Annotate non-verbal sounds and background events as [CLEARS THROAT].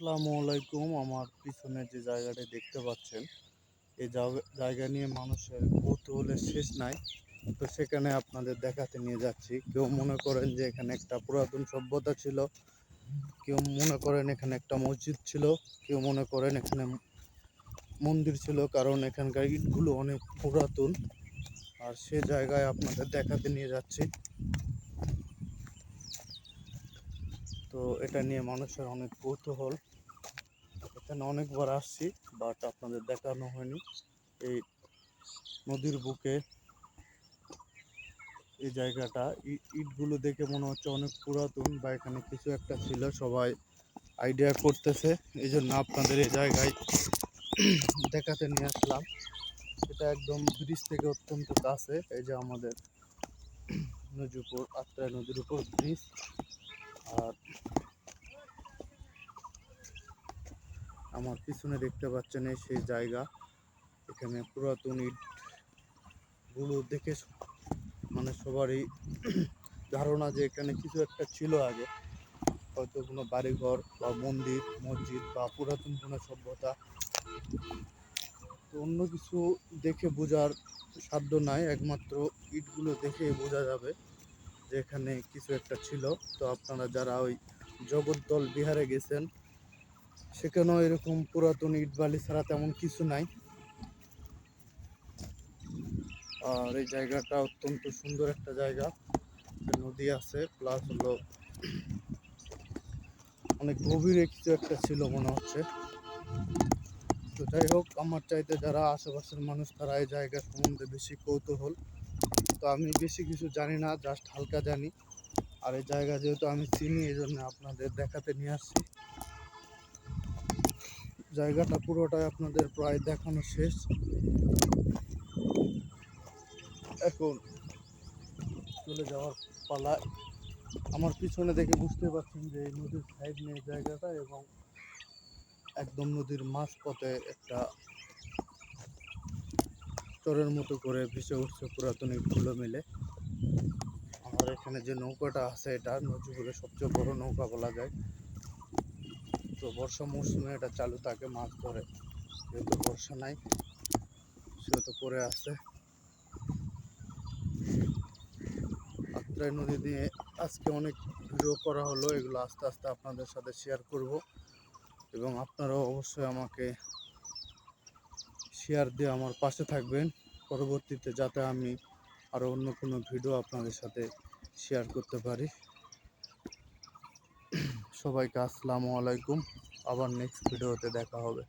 আসসালামু আলাইকুম। আমার পিছনে যে জায়গাটি দেখতে পাচ্ছেন, এই জায়গা- জায়গা নিয়ে মানুষের কৌতূহলের শেষ নাই। তো সেখানে আপনাদের দেখাতে নিয়ে যাচ্ছি। কেউ মনে করেন যে এখানে একটা পুরাতন সভ্যতা ছিল, কেউ মনে করেন এখানে একটা মসজিদ ছিল, কেউ মনে করেন এখানে মন্দির ছিল, কারণ এখানকার ইটগুলো অনেক পুরাতন। আর সে জায়গায় আপনাদের দেখাতে নিয়ে যাচ্ছি। তো এটা নিয়ে মানুষের অনেক কৌতূহল। এখানে অনেকবার আসছি বাট আপনাদের দেখানো হয়নি। এই নদীর বুকে এই জায়গাটা ইটগুলো দেখে মনে হচ্ছে অনেক পুরাতন, বা এখানে কিছু একটা ছিল, সবাই আইডিয়া করতেছে। এই জন্য আপনাদের এই জায়গায় দেখাতে নিয়ে আসলাম। এটা একদম ব্রিজ থেকে অত্যন্ত কাছে, এই যে আমাদের নদীপুর আত্রাই নদীর উপর ব্রিজ। আর আমার পিছনে দেখতে পাচ্ছেন সেই জায়গা। এখানে পুরাতন ইটগুলো দেখে মানে সবারই [CLEARS THROAT] ধারণা যে এখানে কিছু একটা ছিল আগে। হয়তো কোনো বাড়িঘর বা মন্দির, মসজিদ বা পুরাতন কোনো সভ্যতা। অন্য কিছু দেখে বোঝার সাধ্য নাই, একমাত্র ইটগুলো দেখে বোঝা যাবে যে এখানে কিছু একটা ছিল। তো আপনারা যারা ওই জগদ্দল বিহারে গেছেন সেখানেও এরকম পুরাতন ইট বালি ছাড়া তেমন কিছু নাই। আর এই জায়গাটা অত্যন্ত সুন্দর একটা জায়গা। নদী আছে প্লাস হলো অনেক গভীরে কিছু একটা ছিল মনে হচ্ছে। তো যাই হোক, আমার চাইতে যারা আশেপাশের মানুষ, তারা এই জায়গা সম্বন্ধে বেশি কৌতূহল। তো আমি বেশি কিছু জানি না জাস্ট হালকা জানি। আর এই জায়গা যেহেতু আমি চিনি, এই জন্য আপনাদের দেখাতে নিয়ে আসছি। জায়গাটা পুরোটাই আপনাদের প্রায় দেখানো শেষ। এখন চলে যাওয়ার পালা। আমার পিছনে দেখে বুঝতে পারছেন যে এই নদীর সাইড নিয়ে জায়গাটা এবং একদম নদীর মাঝ পথে একটা চরের মতো করে ভেসে উঠছে পুরাতন ইটগুলো মিলে। আমার এখানে যে নৌকাটা আছে এটা নদীগুলো সবচেয়ে বড় নৌকা বলা যায়। তো বর্ষা মৌসুমে এটা চালু থাকে, মাছ ধরে। যেহেতু বর্ষা নাই, সেহেতু পরে আছে। আত্রাই নদী নিয়ে আজকে অনেক ভিডিও করা হলো, এগুলো আস্তে আস্তে আপনাদের সাথে শেয়ার করব। এবং আপনারাও অবশ্যই আমাকে শেয়ার দিয়ে আমার পাশে থাকবেন। পরবর্তীতে যাতে আমি আরও অন্য কোনো ভিডিও আপনাদের সাথে শেয়ার করতে পারি। সবাইকে আসসালামু আলাইকুম। আবার নেক্সট ভিডিওতে দেখা হবে।